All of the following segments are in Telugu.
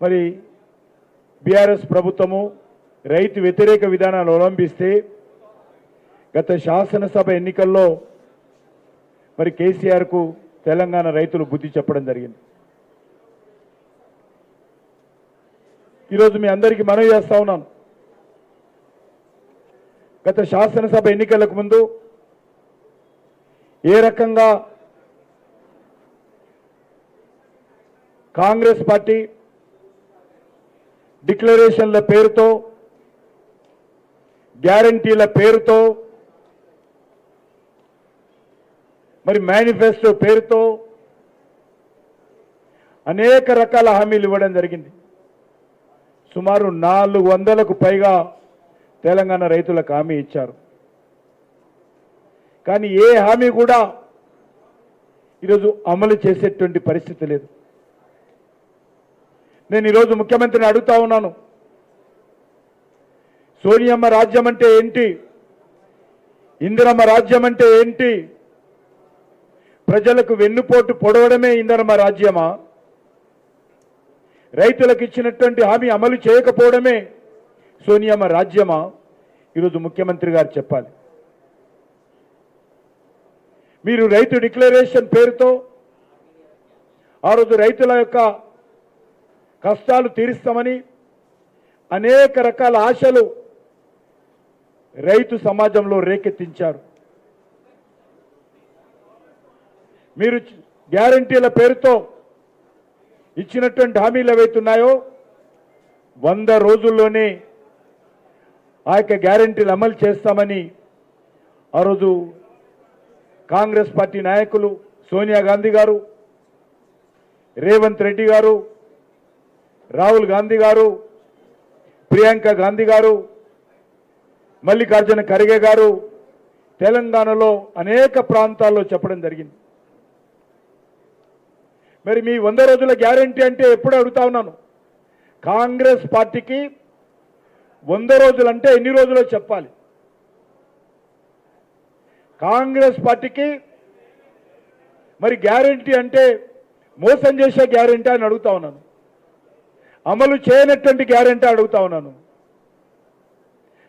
మరి బీఆర్ఎస్ ప్రభుత్వము రైతు వ్యతిరేక విధానాలు అవలంబిస్తే గత శాసనసభ ఎన్నికల్లో మరి కేసీఆర్కు తెలంగాణ రైతులు బుద్ధి చెప్పడం జరిగింది. ఈరోజు మీ అందరికీ మనవి చేస్తా ఉన్నాను. గత శాసనసభ ఎన్నికలకు ముందు ఏ రకంగా కాంగ్రెస్ పార్టీ డిక్లరేషన్ల పేరుతో గ్యారంటీల పేరుతో మరి మేనిఫెస్టో పేరుతో అనేక రకాల హామీలు ఇవ్వడం జరిగింది. సుమారు నాలుగు వందలకు పైగా తెలంగాణ రైతులకు హామీ ఇచ్చారు. కానీ ఏ హామీ కూడా ఈరోజు అమలు చేసేటువంటి పరిస్థితి లేదు. నేను ఈరోజు ముఖ్యమంత్రిని అడుగుతా ఉన్నాను. సోనియమ్మ రాజ్యం అంటే ఏంటి? ఇందిరమ్మ రాజ్యం అంటే ఏంటి? ప్రజలకు వెన్నుపోటు పొడవడమే ఇందిరమ్మ రాజ్యమా? రైతులకు ఇచ్చినటువంటి హామీ అమలు చేయకపోవడమే సోనియమ్మ రాజ్యమా? ఈరోజు ముఖ్యమంత్రి గారు చెప్పాలి. మీరు రైతు డిక్లరేషన్ పేరుతో ఆ రోజు రైతుల యొక్క కష్టాలు తీరుస్తామని అనేక రకాల ఆశలు రైతు సమాజంలో రేకెత్తించారు. మీరు గ్యారంటీల పేరుతో ఇచ్చినటువంటి హామీలు ఏవైతున్నాయో వంద రోజుల్లోనే ఆ యొక్క గ్యారంటీలు అమలు చేస్తామని ఆ రోజు కాంగ్రెస్ పార్టీ నాయకులు సోనియా గాంధీ గారు రేవంత్ రెడ్డి గారు రాహుల్ గాంధీ గారు ప్రియాంక గాంధీ గారు మల్లికార్జున ఖర్గే గారు తెలంగాణలో అనేక ప్రాంతాల్లో చెప్పడం జరిగింది. మరి మీ వంద రోజుల గ్యారంటీ అంటే ఎప్పుడు అడుగుతా ఉన్నాను. కాంగ్రెస్ పార్టీకి వంద రోజులు అంటే ఎన్ని రోజులో చెప్పాలి? కాంగ్రెస్ పార్టీకి మరి గ్యారంటీ అంటే మోసం చేసే గ్యారంటీ అని అడుగుతా ఉన్నాను. అమలు చేయనటువంటి గ్యారంటీ అడుగుతా ఉన్నాను.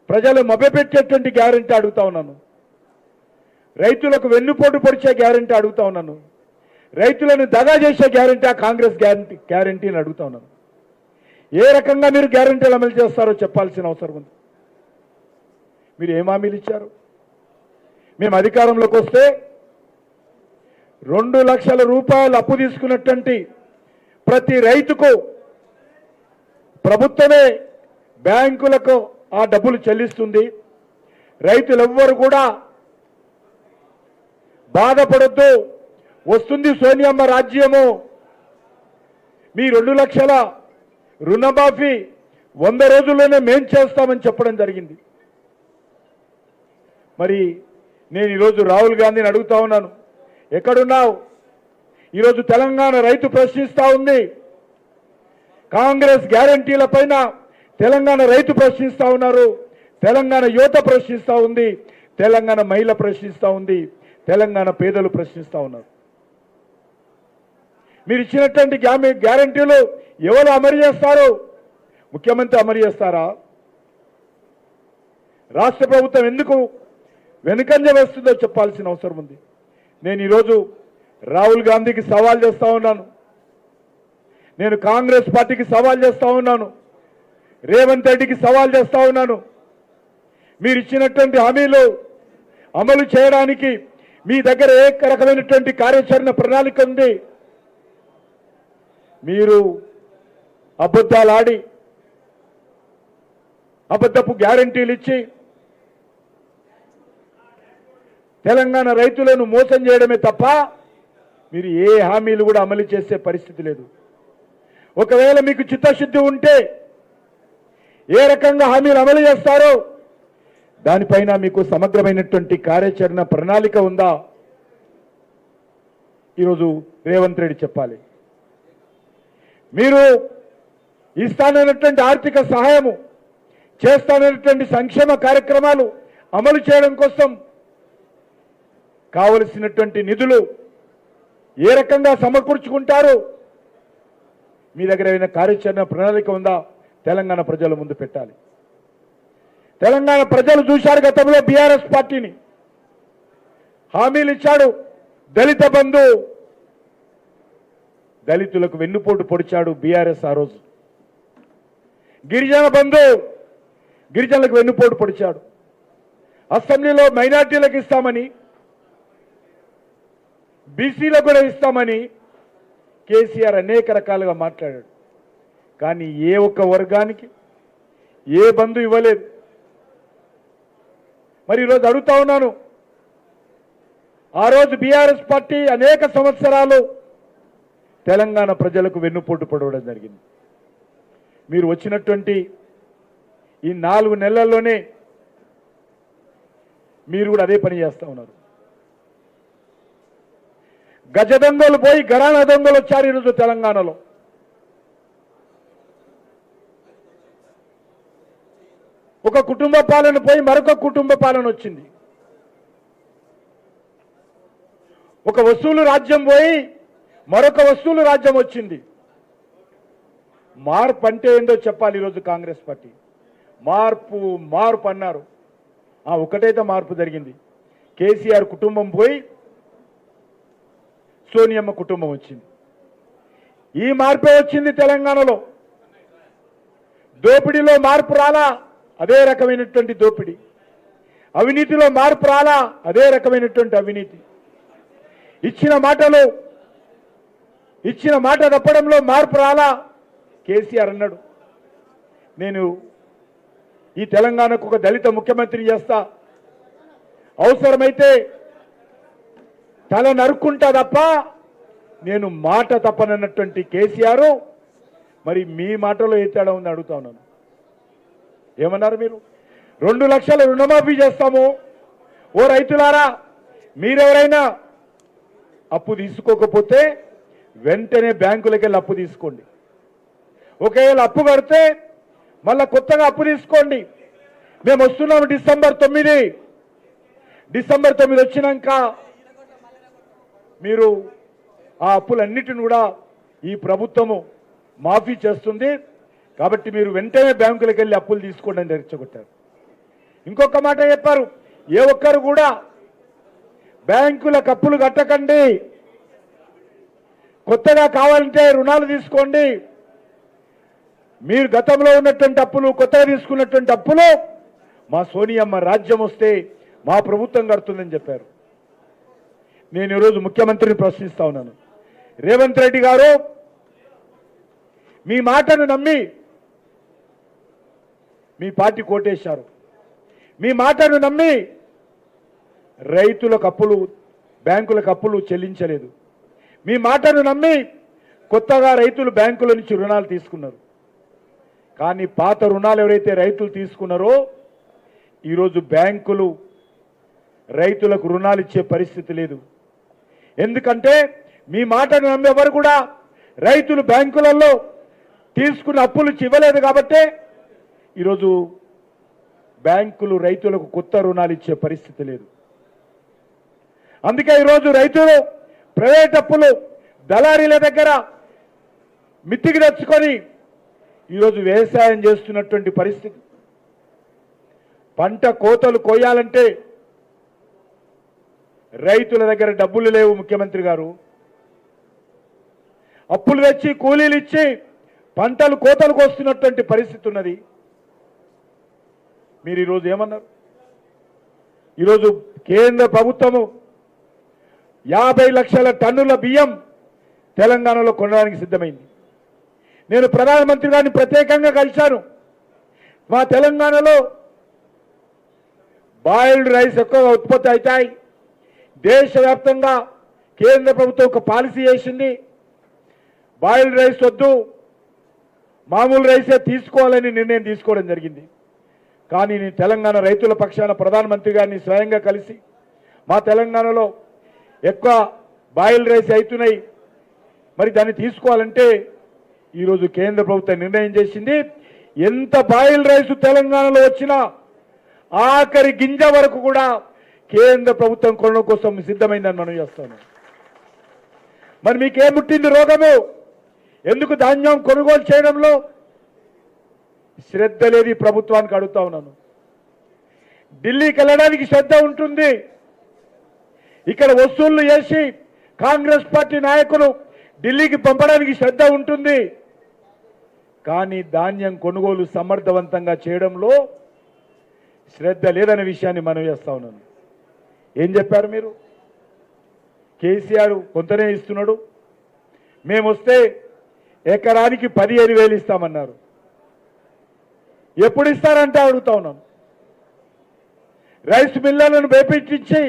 ప్రజలు మభ్యపెట్టేటువంటి గ్యారంటీ అడుగుతా ఉన్నాను. రైతులకు వెన్నుపోటు పొడిచే గ్యారంటీ అడుగుతా ఉన్నాను. రైతులను దగా చేసే గ్యారంటీ ఆ కాంగ్రెస్ గ్యారంటీ గ్యారంటీని అడుగుతా ఉన్నాను. ఏ రకంగా మీరు గ్యారంటీలు అమలు చేస్తారో చెప్పాల్సిన అవసరం ఉంది. మీరు ఏం హామీలు ఇచ్చారు? మేము అధికారంలోకి వస్తే రెండు లక్షల రూపాయలు అప్పు తీసుకున్నటువంటి ప్రతి రైతుకు ప్రభుత్వమే బ్యాంకులకు ఆ డబ్బులు చెల్లిస్తుంది. రైతులెవ్వరు కూడా బాధపడద్దు. వస్తుంది సోనియమ్మ రాజ్యము. మీ రెండు లక్షల రుణమాఫీ వంద రోజుల్లోనే మేం చేస్తామని చెప్పడం జరిగింది. మరి నేను ఈరోజు రాహుల్ గాంధీని అడుగుతా ఉన్నాను. ఎక్కడున్నావు? ఈరోజు తెలంగాణ రైతు ప్రశ్నిస్తూ ఉంది. కాంగ్రెస్ గ్యారంటీల పైన తెలంగాణ రైతు ప్రశ్నిస్తూ ఉన్నారు. తెలంగాణ యువత ప్రశ్నిస్తూ ఉంది. తెలంగాణ మహిళ ప్రశ్నిస్తూ ఉంది. తెలంగాణ పేదలు ప్రశ్నిస్తూ ఉన్నారు. మీరు ఇచ్చినటువంటి గ్యామి గ్యారంటీలు ఎవరు అమలు చేస్తారు? ముఖ్యమంత్రి అమలు చేస్తారా? రాష్ట్ర ప్రభుత్వం ఎందుకు వెనుకంజ వేస్తుందో చెప్పాల్సిన అవసరం ఉంది. నేను ఈరోజు రాహుల్ గాంధీకి సవాల్ చేస్తూ ఉన్నాను. నేను కాంగ్రెస్ పార్టీకి సవాల్ చేస్తూ ఉన్నాను. రేవంత్ రెడ్డికి సవాల్ చేస్తూ ఉన్నాను. మీరు ఇచ్చినటువంటి హామీలు అమలు చేయడానికి మీ దగ్గర ఏ రకమైనటువంటి కార్యాచరణ ప్రణాళిక ఉంది. మీరు అబద్ధాలు ఆడి అబద్ధపు గ్యారంటీలు ఇచ్చి తెలంగాణ రైతులను మోసం చేయడమే తప్ప మీరు ఏ హామీలు కూడా అమలు చేసే పరిస్థితి లేదు. ఒకవేళ మీకు చిత్తశుద్ధి ఉంటే ఏ రకంగా హామీలు అమలు చేస్తారో దానిపైన మీకు సమగ్రమైనటువంటి కార్యాచరణ ప్రణాళిక ఉందా? ఈరోజు రేవంత్ రెడ్డి చెప్పాలి. మీరు ఇస్తానన్నటువంటి ఆర్థిక సహాయము చేస్తానన్నటువంటి సంక్షేమ కార్యక్రమాలు అమలు చేయడం కోసం కావలసినటువంటి నిధులు ఏ రకంగా సమకూర్చుకుంటారు మీ దగ్గర ఏమైనా కార్యాచరణ ప్రణాళిక ఉందా? తెలంగాణ ప్రజల ముందు పెట్టాలి. తెలంగాణ ప్రజలు చూశారు గతంలో బీఆర్ఎస్ పార్టీని. హామీలు ఇచ్చాడు దళిత బంధు. దళితులకు వెన్నుపోటు పొడిచాడు బీఆర్ఎస్ ఆ రోజు. గిరిజన బంధు గిరిజనులకు వెన్నుపోటు పొడిచాడు. అసెంబ్లీలో మైనార్టీలకు ఇస్తామని బీసీలకు కూడా ఇస్తామని కేసీఆర్ అనేక రకాలుగా మాట్లాడాడు. కానీ ఏ ఒక్క వర్గానికి ఏ బంధు ఇవ్వలేదు. మరి ఈరోజు అడుగుతా ఉన్నాను ఆ రోజు బీఆర్ఎస్ పార్టీ అనేక సంవత్సరాలు తెలంగాణ ప్రజలకు వెన్నుపోటు పడవడం జరిగింది. మీరు వచ్చినటువంటి ఈ నాలుగు నెలల్లోనే మీరు కూడా అదే పని చేస్తూ ఉన్నారు. గజ దొంగలు పోయి గరాణ దొంగలు వచ్చారు ఈరోజు తెలంగాణలో. ఒక కుటుంబ పాలన పోయి మరొక కుటుంబ పాలన వచ్చింది. ఒక వస్తువులు రాజ్యం పోయి మరొక వస్తువులు రాజ్యం వచ్చింది. మార్పు అంటే ఏందో చెప్పాలి ఈరోజు కాంగ్రెస్ పార్టీ. మార్పు మార్పు అన్నారు. ఆ ఒకటైతే మార్పు జరిగింది. కేసీఆర్ కుటుంబం పోయి సోనియమ్మ కుటుంబం వచ్చింది. ఈ మార్పే వచ్చింది తెలంగాణలో. దోపిడీలో మార్పు రాలా అదే రకమైనటువంటి దోపిడీ. అవినీతిలో మార్పు రాలా అదే రకమైనటువంటి అవినీతి. ఇచ్చిన మాటలు ఇచ్చిన మాట తప్పడంలో మార్పు రాలా కేసీఆర్ అన్నాడు. నేను ఈ తెలంగాణకు ఒక దళిత ముఖ్యమంత్రి చేస్తా. అవసరమైతే తల నరుక్కుంటా తప్ప నేను మాట తప్పనన్నటువంటి కేసీఆర్ మరి మీ మాటలో ఏ తేడా ఉంది అడుగుతా ఉన్నాను. ఏమన్నారు మీరు? రెండు లక్షల రుణమాఫీ చేస్తాము. ఓ రైతులారా మీరెవరైనా అప్పు తీసుకోకపోతే వెంటనే బ్యాంకులకి వెళ్ళి అప్పు తీసుకోండి. ఒకవేళ అప్పు కడితే మళ్ళా కొత్తగా అప్పు తీసుకోండి. మేము వస్తున్నాము డిసెంబర్ తొమ్మిది. డిసెంబర్ తొమ్మిది వచ్చినాక మీరు ఆ అప్పులన్నిటిని కూడా ఈ ప్రభుత్వము మాఫీ చేస్తుంది. కాబట్టి మీరు వెంటనే బ్యాంకులకు వెళ్ళి అప్పులు తీసుకోండి అని రెచ్చగొట్టారు. ఇంకొక మాట చెప్పారు. ఏ ఒక్కరు కూడా బ్యాంకులకు అప్పులు కట్టకండి. కొత్తగా కావాలంటే రుణాలు తీసుకోండి. మీరు గతంలో ఉన్నటువంటి అప్పులు కొత్తగా తీసుకున్నటువంటి అప్పులు మా సోనియమ్మ రాజ్యం వస్తే మా ప్రభుత్వం కడుతుందని చెప్పారు. నేను ఈరోజు ముఖ్యమంత్రిని ప్రశ్నిస్తా ఉన్నాను. రేవంత్ రెడ్డి గారు మీ మాటను నమ్మి మీ పార్టీ కోటేశారు. మీ మాటను నమ్మి రైతులకు అప్పులు బ్యాంకులకు అప్పులు చెల్లించలేదు. మీ మాటను నమ్మి కొత్తగా రైతులు బ్యాంకుల నుంచి రుణాలు తీసుకున్నారు. కానీ పాత రుణాలు ఎవరైతే రైతులు తీసుకున్నారో ఈరోజు బ్యాంకులు రైతులకు రుణాలు ఇచ్చే పరిస్థితి లేదు. ఎందుకంటే మీ మాటను నమ్మేవారు కూడా రైతులు బ్యాంకులలో తీసుకున్న అప్పులు ఇవ్వలేదు కాబట్టే ఈరోజు బ్యాంకులు రైతులకు కొత్త రుణాలు ఇచ్చే పరిస్థితి లేదు. అందుకే ఈరోజు రైతులు ప్రైవేట్ అప్పులు దళారీల దగ్గర మిత్తికి తెచ్చుకొని ఈరోజు వ్యవసాయం చేస్తున్నటువంటి పరిస్థితి. పంట కోతలు కోయాలంటే రైతుల దగ్గర డబ్బులు లేవు ముఖ్యమంత్రి గారు. అప్పులు తెచ్చి కూలీలు ఇచ్చి పంటలు కోతలకు వస్తున్నటువంటి పరిస్థితి ఉన్నది. మీరు ఈరోజు ఏమన్నారు? ఈరోజు కేంద్ర ప్రభుత్వము యాభై లక్షల టన్నుల బియ్యం తెలంగాణలో కొనడానికి సిద్ధమైంది. నేను ప్రధానమంత్రి గారిని ప్రత్యేకంగా కలిశాను. మా తెలంగాణలో బాయిల్డ్ రైస్ ఎక్కువగా ఉత్పత్తి అవుతాయి. దేశవ్యాప్తంగా కేంద్ర ప్రభుత్వం ఒక పాలసీ వేసింది బాయిల్డ్ రైస్ వద్దు మామూలు రైసే తీసుకోవాలని నిర్ణయం తీసుకోవడం జరిగింది. కానీ నేను తెలంగాణ రైతుల పక్షాన ప్రధానమంత్రి గారిని స్వయంగా కలిసి మా తెలంగాణలో ఎక్కువ బాయిల్డ్ రైస్ అవుతున్నాయి. మరి దాన్ని తీసుకోవాలంటే ఈరోజు కేంద్ర ప్రభుత్వం నిర్ణయం చేసింది. ఎంత బాయిల్ రైస్ తెలంగాణలో వచ్చినా ఆఖరి గింజ వరకు కూడా కేంద్ర ప్రభుత్వం కొనడం కోసం సిద్ధమైందని మనం చేస్తాను మరి మీకేం పుట్టింది రోగము? ఎందుకు ధాన్యం కొనుగోలు చేయడంలో శ్రద్ధ లేదు ప్రభుత్వానికి అడుగుతా ఉన్నాను. ఢిల్లీకి వెళ్ళడానికి శ్రద్ధ ఉంటుంది. ఇక్కడ వసూళ్ళు చేసి కాంగ్రెస్ పార్టీ నాయకులు ఢిల్లీకి పంపడానికి శ్రద్ధ ఉంటుంది. కానీ ధాన్యం కొనుగోలు సమర్థవంతంగా చేయడంలో శ్రద్ధ లేదనే విషయాన్ని మనం చేస్తా ఉన్నాను. ఏం చెప్పారు మీరు? కేసీఆర్ కొంతనే ఇస్తున్నాడు. మేము వస్తే ఎకరానికి పదిహేను వేలు ఇస్తామన్నారు. ఎప్పుడు ఇస్తారంటే అడుగుతా ఉన్నాం. రైస్ మిల్లర్లను బేపించి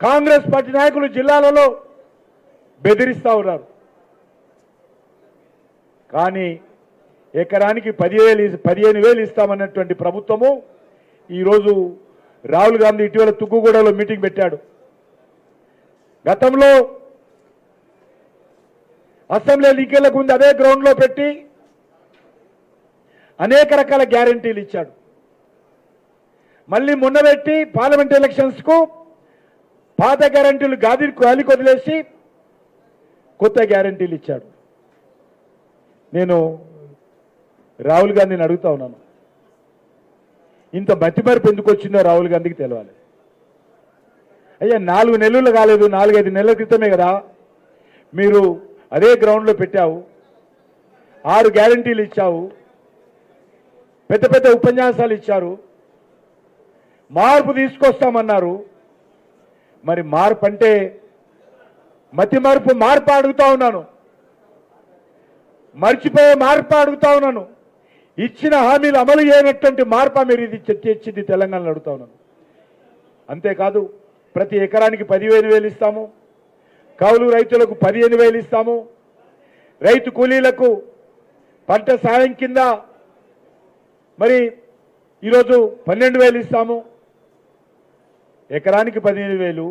కాంగ్రెస్ పార్టీ నాయకులు జిల్లాలలో బెదిరిస్తా ఉన్నారు. కానీ ఎకరానికి పదివేలు పదిహేను వేలు ఇస్తామన్నటువంటి ప్రభుత్వము ఈరోజు రాహుల్ గాంధీ ఇటీవల తుక్కుగూడలో మీటింగ్ పెట్టాడు. గతంలో అసెంబ్లీ లీకేళ్ళకు ముందు అదే గ్రౌండ్లో పెట్టి అనేక రకాల గ్యారంటీలు ఇచ్చాడు. మళ్ళీ మొన్న పెట్టి పార్లమెంట్ ఎలక్షన్స్కు పాత గ్యారంటీలు గాది గాలికి వదిలేసి కొత్త గ్యారంటీలు ఇచ్చాడు. నేను రాహుల్ గాంధీని అడుగుతా ఉన్నాను. ఇంత మతిమరుపు ఎందుకు వచ్చిందో రాహుల్ గాంధీకి తెలవాలి. అయ్యా నాలుగు నెలలు కాలేదు నాలుగైదు నెలల క్రితమే కదా. మీరు అదే గ్రౌండ్లో పెట్టావు ఆరు గ్యారంటీలు ఇచ్చావు పెద్ద పెద్ద ఉపన్యాసాలు ఇచ్చారు మార్పు తీసుకొస్తామన్నారు. మరి మార్పు అంటే మతి మార్పు మార్పు అడుగుతా ఉన్నాను. మర్చిపోయే మార్పు అడుగుతా ఉన్నాను. ఇచ్చిన హామీలు అమలు చేయనటువంటి మార్పు మీరు ఇది తెచ్చింది తెలంగాణలో అడుగుతా ఉన్నాను. అంతేకాదు ప్రతి ఎకరానికి పదివేలు వేలు ఇస్తాము. కౌలు రైతులకు పదిహేను వేలు ఇస్తాము. రైతు కూలీలకు పంట సాయం కింద మరి ఈరోజు పన్నెండు వేలు ఇస్తాము. ఎకరానికి పదిహేను వేలు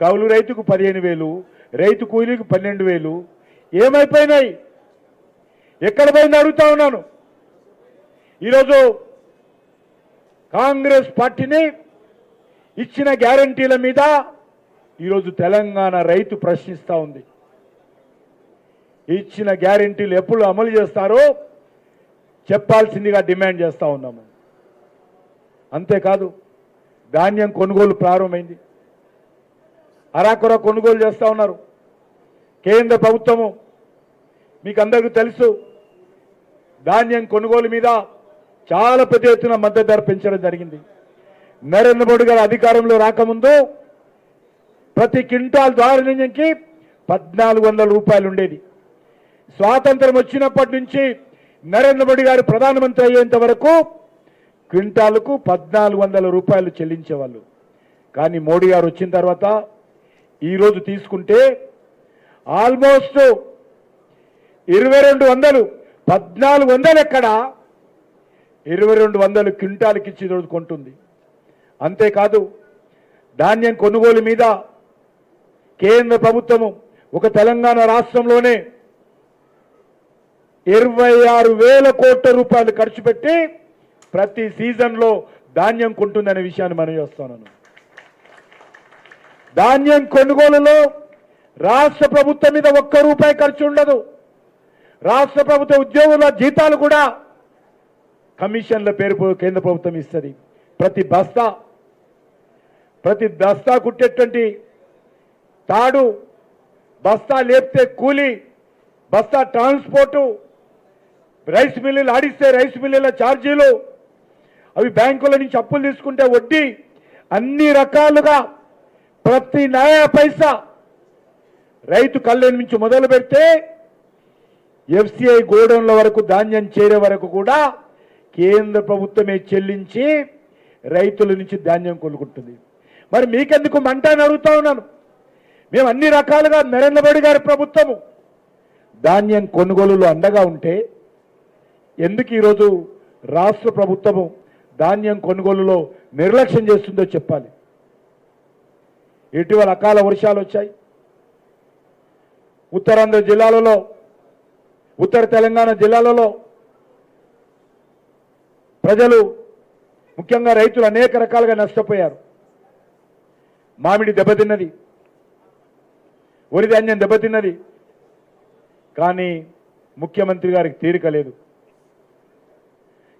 కౌలు రైతుకు పదిహేను వేలు రైతు కూలీకి పన్నెండు వేలు. ఏమైపోయినాయి? ఎక్కడ పోయింది అడుగుతా ఉన్నాను. ఈరోజు కాంగ్రెస్ పార్టీని ఇచ్చిన గ్యారంటీల మీద ఈరోజు తెలంగాణ రైతు ప్రశ్నిస్తూ ఉంది. ఇచ్చిన గ్యారంటీలు ఎప్పుడు అమలు చేస్తారో చెప్పాల్సిందిగా డిమాండ్ చేస్తూ ఉన్నాము. అంతేకాదు ధాన్యం కొనుగోలు ప్రారంభమైంది. అరాకొర కొనుగోలు చేస్తూ ఉన్నారు. కేంద్ర ప్రభుత్వము మీకు అందరికీ తెలుసు ధాన్యం కొనుగోలు మీద చాలా పెద్ద ఎత్తున మద్దతు ధర పెంచడం జరిగింది. నరేంద్ర మోడీ గారు అధికారంలో రాకముందు ప్రతి క్వింటాల్ ధాన్యంకి పద్నాలుగు వందల రూపాయలు ఉండేది. స్వాతంత్రం వచ్చినప్పటి నుంచి నరేంద్ర మోడీ గారు ప్రధానమంత్రి అయ్యేంత వరకు క్వింటాలకు పద్నాలుగు వందల రూపాయలు చెల్లించేవాళ్ళు. కానీ మోడీ గారు వచ్చిన తర్వాత ఈరోజు తీసుకుంటే ఆల్మోస్ట్ ఇరవై రెండు వందలు పద్నాలుగు వందలు ఎక్కడ ఇరవై రెండు వందలు క్వింటాలకి ఇచ్చి ఈరోజు కొంటుంది. అంతేకాదు ధాన్యం కొనుగోలు మీద కేంద్ర ప్రభుత్వము ఒక తెలంగాణ రాష్ట్రంలోనే ఇరవై ఆరు వేల కోట్ల రూపాయలు ఖర్చు పెట్టి ప్రతి సీజన్లో ధాన్యం కొంటుందనే విషయాన్ని మనం చేస్తున్నాను. ధాన్యం కొనుగోలులో రాష్ట్ర ప్రభుత్వం మీద ఒక్క రూపాయి ఖర్చు ఉండదు. రాష్ట్ర ప్రభుత్వ ఉద్యోగుల జీతాలు కూడా కమిషన్ల పేరు కేంద్ర ప్రభుత్వం ఇస్తుంది. ప్రతి బస్తా ప్రతి బస్తా కుట్టేటువంటి తాడు బస్తా లేపితే కూలి బస్తా ట్రాన్స్పోర్టు రైస్ మిల్లులు ఆడిస్తే రైస్ మిల్లుల ఛార్జీలు అవి బ్యాంకుల నుంచి అప్పులు తీసుకుంటే వడ్డీ అన్ని రకాలుగా ప్రతి నయా పైసా రైతు కళ్ళని నుంచి మొదలు పెడితే ఎఫ్సిఐ గోడౌన్ల వరకు ధాన్యం చేరే వరకు కూడా కేంద్ర ప్రభుత్వమే చెల్లించి రైతుల నుంచి ధాన్యం కొనుక్కుంటుంది మరి మీకెందుకు మంట అని అడుగుతా ఉన్నాను. మేము అన్ని రకాలుగా నరేంద్ర మోడీ గారి ప్రభుత్వము. ధాన్యం కొనుగోలులో అండగా ఉంటే ఎందుకు ఈరోజు రాష్ట్ర ప్రభుత్వము ధాన్యం కొనుగోలులో నిర్లక్ష్యం చేస్తుందో చెప్పాలి. ఇటీవల అకాల వర్షాలు వచ్చాయి. ఉత్తరాంధ్ర జిల్లాలలో ఉత్తర తెలంగాణ జిల్లాలలో ప్రజలు ముఖ్యంగా రైతులు అనేక రకాలుగా నష్టపోయారు. మామిడి దెబ్బతిన్నది వరి ధాన్యం దెబ్బతిన్నది కానీ ముఖ్యమంత్రి గారికి తీరిక లేదు.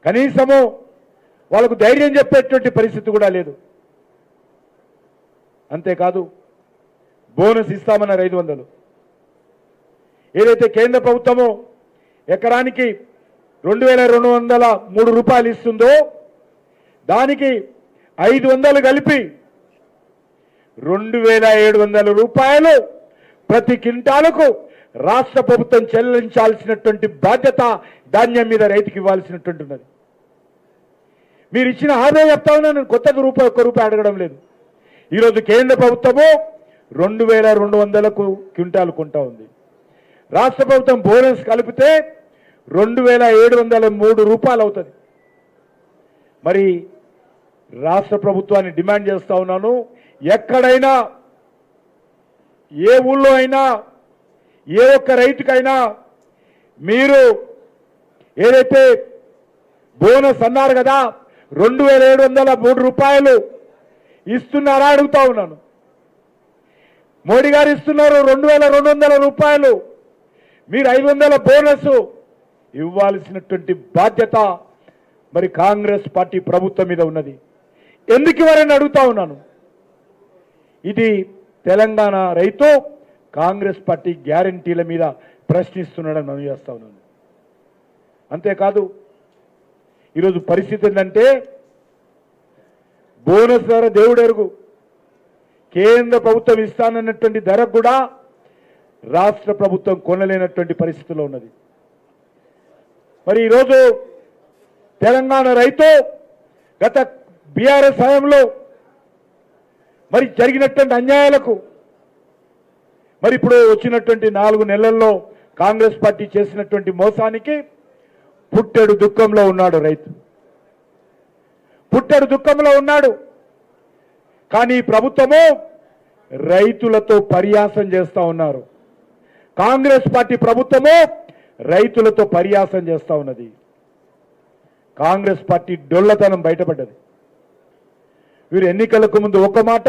కనీసము వాళ్ళకు ధైర్యం చెప్పేటువంటి పరిస్థితి కూడా లేదు. అంతేకాదు బోనస్ ఇస్తామన్నారు ఐదు వందలు. ఏదైతే కేంద్ర ప్రభుత్వము ఎకరానికి రెండు వేల రెండు వందల మూడు రూపాయలు ఇస్తుందో దానికి ఐదు వందలు కలిపి రెండు వేల ఏడు వందల రూపాయలు ప్రతి క్వింటాలకు రాష్ట్ర ప్రభుత్వం చెల్లించాల్సినటువంటి బాధ్యత ధాన్యం మీద రైతుకి ఇవ్వాల్సినటువంటి ఉన్నది. మీరు ఇచ్చిన హామీ చెప్తా ఉన్నాను కొత్తగా రూపాయి ఒక్క రూపాయి అడగడం లేదు. ఈరోజు కేంద్ర ప్రభుత్వము రెండు వేల రెండు వందలకు క్వింటాలు కొంటా ఉంది. రాష్ట్ర ప్రభుత్వం బోనస్ కలిపితే రెండు వేల ఏడు వందల మూడు రూపాయలు అవుతుంది మరి రాష్ట్ర ప్రభుత్వాన్ని డిమాండ్ చేస్తూ ఉన్నాను. ఎక్కడైనా ఏ ఊళ్ళో అయినా ఏ ఒక్క రైతుకైనా మీరు ఏదైతే బోనస్ అన్నారు కదా రెండు వేల ఏడు వందల మూడు రూపాయలు ఇస్తున్నారా అడుగుతా ఉన్నాను. మోడీ గారు ఇస్తున్నారు రెండు వేల రెండు వందల రూపాయలు. మీరు ఐదు వందల బోనస్ ఇవ్వాల్సినటువంటి బాధ్యత మరి కాంగ్రెస్ పార్టీ ప్రభుత్వం మీద ఉన్నది. ఎందుకు ఇవ్వరని అడుగుతా ఉన్నాను? ఇది తెలంగాణ రైతు కాంగ్రెస్ పార్టీ గ్యారంటీల మీద ప్రశ్నిస్తున్నాడని మనం చేస్తా ఉన్నాను. అంతేకాదు ఈరోజు పరిస్థితి ఏంటంటే బోనస్ ధర దేవుడెరుగు కేంద్ర ప్రభుత్వం ఇస్తానన్నటువంటి ధర కూడా రాష్ట్ర ప్రభుత్వం కొనలేనటువంటి పరిస్థితిలో ఉన్నది. మరి ఈరోజు తెలంగాణ రైతు గత బీఆర్ఎస్ హయాంలో మరి జరిగినటువంటి అన్యాయాలకు మరి ఇప్పుడు వచ్చినటువంటి నాలుగు నెలల్లో కాంగ్రెస్ పార్టీ చేసినటువంటి మోసానికి పుట్టెడు దుఃఖంలో ఉన్నాడు రైతు. పుట్టెడు దుఃఖంలో ఉన్నాడు. కానీ ప్రభుత్వము రైతులతో పర్యాసం చేస్తూ ఉన్నారు. కాంగ్రెస్ పార్టీ ప్రభుత్వము రైతులతో పర్యాసం చేస్తూ ఉన్నది. కాంగ్రెస్ పార్టీ డొల్లతనం బయటపడ్డది. వీరు ఎన్నికలకు ముందు ఒక మాట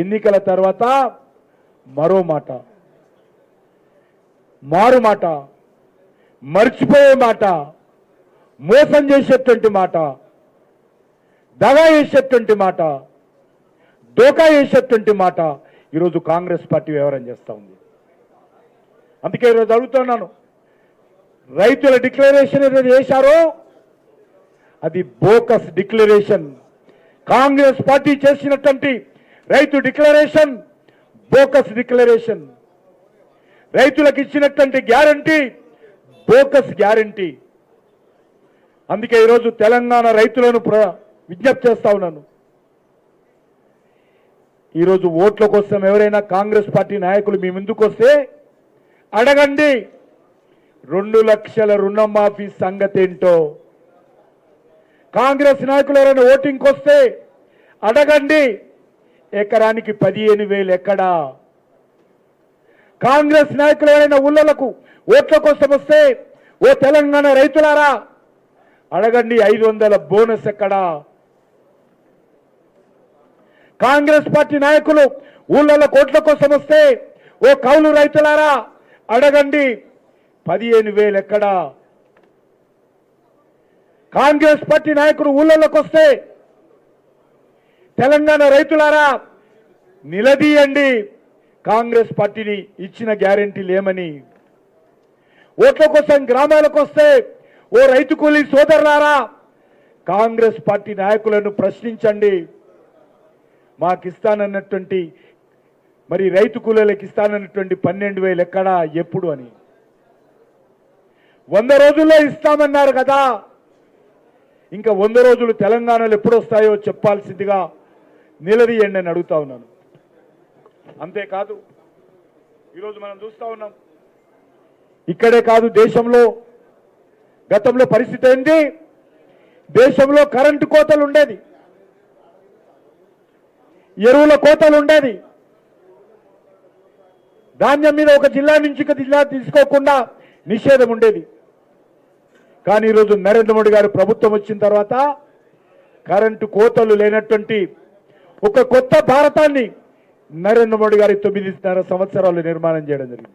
ఎన్నికల తర్వాత మరో మాట. మారు మాట మర్చిపోయే మాట మోసం చేసేటువంటి మాట దగా వేసేటువంటి మాట దోకా వేసేటువంటి మాట ఈరోజు కాంగ్రెస్ పార్టీ వ్యవహారం చేస్తూ ఉంది. అందుకే ఈరోజు అడుగుతున్నాను. రైతుల డిక్లరేషన్ ఏదైతే చేశారో అది బోకస్ డిక్లరేషన్. కాంగ్రెస్ పార్టీ చేసినటువంటి రైతు డిక్లరేషన్ బోకస్ డిక్లరేషన్. రైతులకు ఇచ్చినటువంటి గ్యారంటీ బోకస్ గ్యారంటీ. అందుకే ఈరోజు తెలంగాణ రైతులను ప్ర విజ్ఞప్తి చేస్తా ఉన్నాను. ఈరోజు ఓట్ల కోసం ఎవరైనా కాంగ్రెస్ పార్టీ నాయకులు మీ ముందుకు వస్తే అడగండి. రెండు లక్షల రుణమాఫీ సంగతి ఏంటో కాంగ్రెస్ నాయకులు ఎవరైనా ఓటింగ్కి వస్తే అడగండి. ఎకరానికి పదిహేను వేలు ఎక్కడా? కాంగ్రెస్ నాయకులు ఎవరైనా ఊళ్ళలకు ఓట్ల కోసం వస్తే ఓ తెలంగాణ రైతులారా అడగండి ఐదు వందల బోనస్ ఎక్కడా? కాంగ్రెస్ పార్టీ నాయకులు ఊళ్ళలో కోట్ల కోసం వస్తే ఓ కౌలు రైతులారా అడగండి పదిహేను వేలు ఎక్కడా? కాంగ్రెస్ పార్టీ నాయకుడు ఊళ్ళలోకి వస్తే తెలంగాణ రైతులారా నిలదీయండి. కాంగ్రెస్ పార్టీని ఇచ్చిన గ్యారెంటీలు ఏమని ఓట్ల కోసం గ్రామాలకు వస్తే ఓ రైతు కూలీ సోదరులారా కాంగ్రెస్ పార్టీ నాయకులను ప్రశ్నించండి. మాకిస్తానన్నటువంటి మరి రైతు కూలీలకు ఇస్తానన్నటువంటి పన్నెండు వేలు ఎక్కడా? ఎప్పుడు అని. వంద రోజుల్లో ఇస్తామన్నారు కదా. ఇంకా వంద రోజులు తెలంగాణలో ఎప్పుడు వస్తాయో చెప్పాల్సిందిగా నిలదీయండి అని అడుగుతా ఉన్నాను. అంతేకాదు ఈరోజు మనం చూస్తూ ఉన్నాం. ఇక్కడే కాదు దేశంలో గతంలో పరిస్థితి ఏంటి దేశంలో కరెంటు కోతలు ఉండేది. ఎరువుల కోతలు ఉండేది. ధాన్యం మీద ఒక జిల్లా నుంచి ఒక జిల్లా తీసుకోకుండా నిషేధం ఉండేది. కానీ ఈరోజు నరేంద్ర మోడీ గారు ప్రభుత్వం వచ్చిన తర్వాత కరెంటు కోతలు లేనటువంటి ఒక కొత్త భారతాన్ని నరేంద్ర మోడీ గారి తొమ్మిదిన్నర సంవత్సరాలు నిర్మాణం చేయడం జరిగింది.